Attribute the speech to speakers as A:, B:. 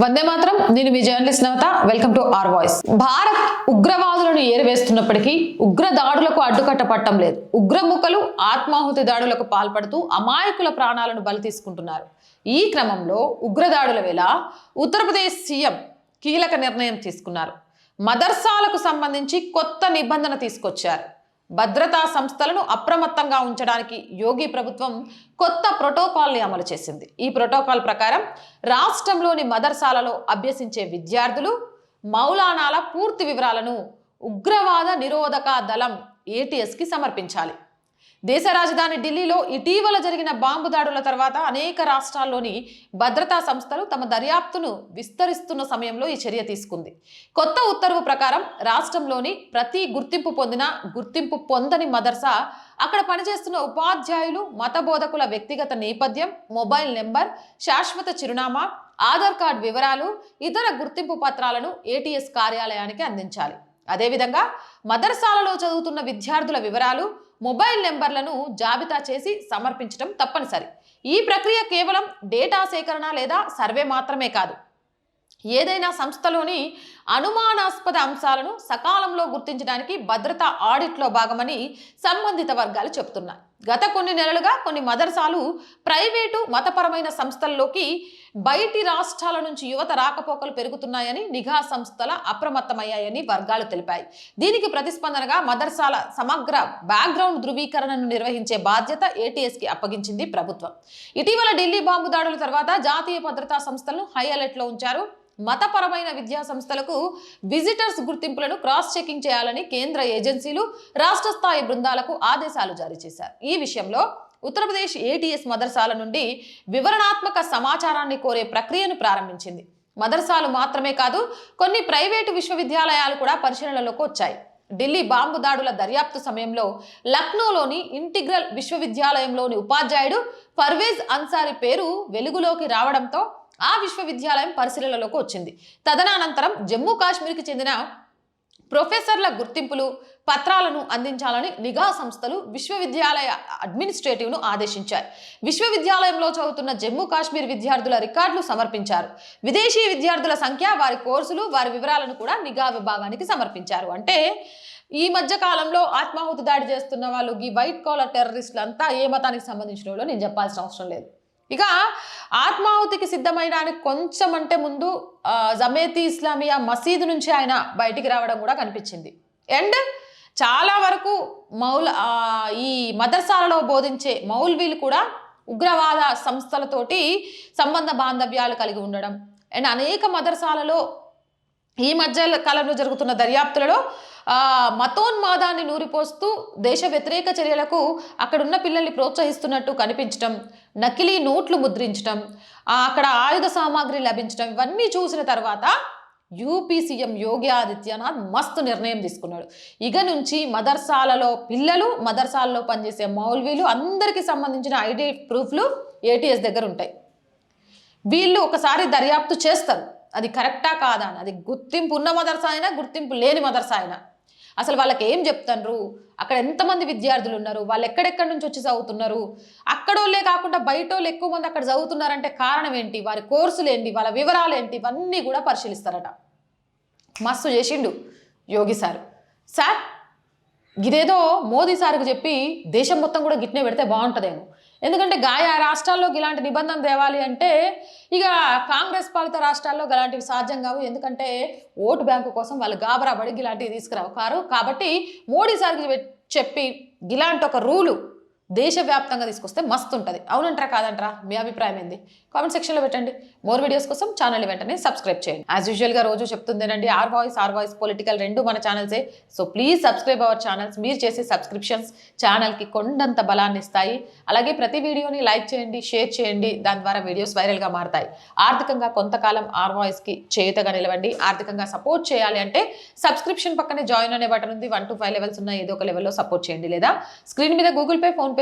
A: వందే మాత్రం. నేను మీ journalist Navatha. Welcome to R voice. Bharat ఉగ్రవాదులను ఏరివేస్తున్నప్పటికీ ఉగ్ర దాడులకు అడ్డుకట్ట పట్టం లేదు. ఉగ్రముఖలు ఆత్మాహుతి దాడులకు పాల్పడుతూ అమాయకుల ప్రాణాలను బలి తీసుకుంటున్నారు. ఈ క్రమంలో ఉగ్రదాడుల వేళ ఉత్తరప్రదేశ్ సీఎం కీలక నిర్ణయం తీసుకున్నారు. మదర్సాలకు సంబంధించి కొత్త నిబంధన తీసుకొచ్చారు. భద్రతా సంస్థలను అప్రమత్తంగా ఉంచడానికి యోగి ప్రభుత్వం కొత్త ప్రోటోకాల్ని అమలు చేసింది. ఈ ప్రోటోకాల్ ప్రకారం రాష్ట్రంలోని మదర్సాలలో అభ్యసించే విద్యార్థులు మౌలానాల పూర్తి వివరాలను ఉగ్రవాద నిరోధక దళం ఏటీఎస్కి సమర్పించాలి. దేశ రాజధాని ఢిల్లీలో ఇటీవల జరిగిన బాంబు దాడుల తర్వాత అనేక రాష్ట్రాల్లోని భద్రతా సంస్థలు తమ దర్యాప్తును విస్తరిస్తున్న సమయంలో ఈ చర్య తీసుకుంది. కొత్త ఉత్తర్వు ప్రకారం రాష్ట్రంలోని ప్రతి గుర్తింపు పొందిన గుర్తింపు పొందని మదర్సా అక్కడ పనిచేస్తున్న ఉపాధ్యాయులు మత బోధకుల వ్యక్తిగత నేపథ్యం మొబైల్ నెంబర్ శాశ్వత చిరునామా ఆధార్ కార్డ్ వివరాలు ఇతర గుర్తింపు పత్రాలను ఏటీఎస్ కార్యాలయానికి అందించాలి. అదేవిధంగా మదర్సాలలో చదువుతున్న విద్యార్థుల వివరాలు మొబైల్ నెంబర్లను జాబితా చేసి సమర్పించడం తప్పనిసరి. ఈ ప్రక్రియ కేవలం డేటా సేకరణ లేదా సర్వే మాత్రమే కాదు. ఏదైనా సంస్థలోని అనుమానాస్పద అంశాలను సకాలంలో గుర్తించడానికి భద్రతా ఆడిట్లో భాగమని సంబంధిత వర్గాలు చెబుతున్నాయి. గత కొన్ని నెలలుగా కొన్ని మదర్సాలు ప్రైవేటు మతపరమైన సంస్థల్లోకి బయటి రాష్ట్రాల నుంచి యువత రాకపోకలు పెరుగుతున్నాయని నిఘా సంస్థల అప్రమత్తమయ్యాయని వర్గాలు తెలిపాయి. దీనికి ప్రతిస్పందనగా మదర్సాల సమగ్ర బ్యాక్గ్రౌండ్ ధృవీకరణను నిర్వహించే బాధ్యత ఏటీఎస్కి అప్పగించింది ప్రభుత్వం. ఇటీవల ఢిల్లీ బాంబు దాడుల తర్వాత జాతీయ భద్రతా సంస్థలను హై అలర్ట్లో ఉంచారు. మతపరమైన విద్యా సంస్థలకు విజిటర్స్ గుర్తింపులను క్రాస్ చెకింగ్ చేయాలని కేంద్ర ఏజెన్సీలు రాష్ట్ర స్థాయి బృందాలకు ఆదేశాలు జారీ చేశారు. ఈ విషయంలో ఉత్తరప్రదేశ్ ఏటీఎస్ మదర్సాల నుండి వివరణాత్మక సమాచారాన్ని కోరే ప్రక్రియను ప్రారంభించింది. మదర్సాలు మాత్రమే కాదు కొన్ని ప్రైవేటు విశ్వవిద్యాలయాలు కూడా పరిశీలనలోకి వచ్చాయి. ఢిల్లీ బాంబు దాడుల దర్యాప్తు సమయంలో లక్నోలోని ఇంటిగ్రల్ విశ్వవిద్యాలయంలోని ఉపాధ్యాయుడు పర్వేజ్ అన్సారీ పేరు వెలుగులోకి రావడంతో ఆ విశ్వవిద్యాలయం పరిశీలనలోకి వచ్చింది. తదనంతరం జమ్మూ కాశ్మీర్కి చెందిన ప్రొఫెసర్ల గుర్తింపులు పత్రాలను అందించాలని నిఘా సంస్థలు విశ్వవిద్యాలయ అడ్మినిస్ట్రేటివ్ను ఆదేశించాయి. విశ్వవిద్యాలయంలో చదువుతున్న జమ్మూ కాశ్మీర్ విద్యార్థుల రికార్డులు సమర్పించారు. విదేశీ విద్యార్థుల సంఖ్య వారి కోర్సులు వారి వివరాలను కూడా నిఘా విభాగానికి సమర్పించారు. అంటే ఈ మధ్య కాలంలో ఆత్మాహుతి దాడి చేస్తున్న వాళ్ళు ఈ వైట్ కాలర్ టెర్రరిస్టులు అంతా ఏ మతానికి సంబంధించిన వాళ్ళు నేను చెప్పాల్సిన అవసరం లేదు. ఇక ఆత్మాహుతికి సిద్ధమైనానికి కొంచెం అంటే ముందు జమేతి ఇస్లామియా మసీదు నుంచి ఆయన బయటికి రావడం కూడా కనిపించింది. అండ్ చాలా వరకు మౌల ఈ మదర్సాలలో బోధించే మౌల్వీలు కూడా ఉగ్రవాద సంస్థలతోటి సంబంధ బాంధవ్యాలు కలిగి ఉండడం. అండ్ అనేక మదర్సాలలో ఈ మధ్య కాలంలో జరుగుతున్న దర్యాప్తులలో మతోన్మాదాన్ని నూరిపోస్తూ దేశ వ్యతిరేక చర్యలకు అక్కడున్న పిల్లల్ని ప్రోత్సహిస్తున్నట్టు కనిపించటం నకిలీ నోట్లు ముద్రించటం అక్కడ ఆయుధ సామాగ్రి లభించటం ఇవన్నీ చూసిన తర్వాత యూపీ సీఎం యోగి ఆదిత్యనాథ్ మస్తు నిర్ణయం తీసుకున్నాడు. ఇక నుంచి మదర్సాలలో పిల్లలు మదర్సాలలో పనిచేసే మౌల్వీలు అందరికీ సంబంధించిన ఐడి ప్రూఫ్లు ఏటీఎస్ దగ్గర ఉంటాయి. వీళ్ళు ఒకసారి దర్యాప్తు చేస్తారు. అది కరెక్టా కాదా అని. అది గుర్తింపు ఉన్న మదర్సా అయినా గుర్తింపు లేని మదర్సా అయినా. అసలు వాళ్ళకి ఏం చెప్తాండ్రు అక్కడ ఎంతమంది విద్యార్థులు ఉన్నారు? వాళ్ళు ఎక్కడెక్కడి నుంచి వచ్చి చదువుతున్నారు? అక్కడోళ్ళే కాకుండా బయటోళ్ళు ఎక్కువ మంది అక్కడ చదువుతున్నారంటే కారణం ఏంటి? వారి కోర్సులు ఏంటి? వాళ్ళ వివరాలు ఏంటి? ఇవన్నీ కూడా పరిశీలిస్తారట. మస్తు చేసిండు యోగి సార్. సార్ ఇదేదో మోదీ సార్కి చెప్పి దేశం మొత్తం కూడా గిట్నే పెడితే బాగుంటుందేమో. ఎందుకంటే గాయ రాష్ట్రాల్లోకి ఇలాంటి నిబంధన తేవాలి అంటే ఇక కాంగ్రెస్ పాలిత రాష్ట్రాల్లో ఇలాంటివి సాధ్యం కావు. ఎందుకంటే ఓటు బ్యాంకు కోసం వాళ్ళు గాబరా పడి ఇలాంటివి తీసుకురావు కారు. కాబట్టి మోడీ సార్కి చెప్పి ఇలాంటి ఒక రూలు దేశవ్యాప్తంగా తీసుకొస్తే మస్తు ఉంటుంది అవునంటారా కాదంటారా? మీ అభిప్రాయం ఏంది? కామెంట్ సెక్షన్లో పెట్టండి. మోర్ వీడియోస్ కోసం ఛానల్ వెంటనే సబ్స్క్రైబ్ చేయండి. యాజ్ యూజువల్గా రోజు చెప్తుందేనండి R voice R voice political రెండు మన ఛానల్సే. So please subscribe our channels మీరు చేసే సబ్స్క్రిప్షన్స్ ఛానల్కి కొండంత బలాన్ని ఇస్తాయి. అలాగే ప్రతి వీడియోని లైక్ చేయండి షేర్ చేయండి. దాని ద్వారా వీడియోస్ వైరల్గా మారతాయి. ఆర్థికంగా కొంతకాలం ఆర్ వాయిస్కి చేయుతగా నిలవండి. ఆర్థికంగా సపోర్ట్ చేయాలి అంటే సబ్స్క్రిప్షన్ పక్కనే జాయిన్ అనే బటన్ ఉంది. వన్ టు ఫైవ్ లెవెల్స్ ఉన్న ఏదో ఒక లెవెల్లో సపోర్ట్ చేయండి లేదా? స్క్రీన్ మీద గూగుల్ పే ఫోన్పే